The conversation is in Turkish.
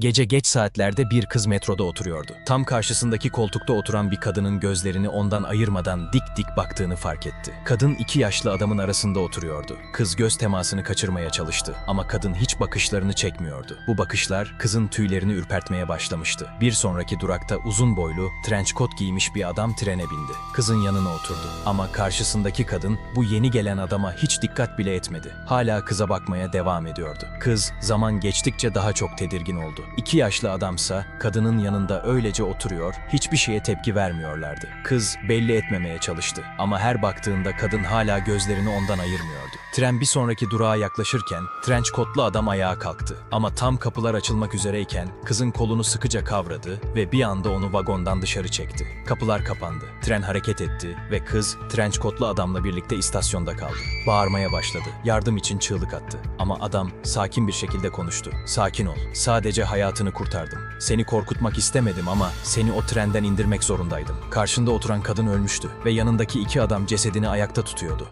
Gece geç saatlerde bir kız metroda oturuyordu. Tam karşısındaki koltukta oturan bir kadının gözlerini ondan ayırmadan dik dik baktığını fark etti. Kadın iki yaşlı adamın arasında oturuyordu. Kız göz temasını kaçırmaya çalıştı ama kadın hiç bakışlarını çekmiyordu. Bu bakışlar kızın tüylerini ürpertmeye başlamıştı. Bir sonraki durakta uzun boylu, trench coat giymiş bir adam trene bindi. Kızın yanına oturdu ama karşısındaki kadın bu yeni gelen adama hiç dikkat bile etmedi. Hala kıza bakmaya devam ediyordu. Kız zaman geçtikçe daha çok tedirgin oldu. İki yaşlı adamsa kadının yanında öylece oturuyor, hiçbir şeye tepki vermiyorlardı. Kız belli etmemeye çalıştı ama her baktığında kadın hala gözlerini ondan ayırmıyordu. Tren bir sonraki durağa yaklaşırken trench coatlu adam ayağa kalktı. Ama tam kapılar açılmak üzereyken kızın kolunu sıkıca kavradı ve bir anda onu vagondan dışarı çekti. Kapılar kapandı. Tren hareket etti ve kız trench coatlu adamla birlikte istasyonda kaldı. Bağırmaya başladı. Yardım için çığlık attı. Ama adam sakin bir şekilde konuştu. Sakin ol. Sadece hayatını kurtardım. Seni korkutmak istemedim ama seni o trenden indirmek zorundaydım. Karşında oturan kadın ölmüştü ve yanındaki iki adam cesedini ayakta tutuyordu.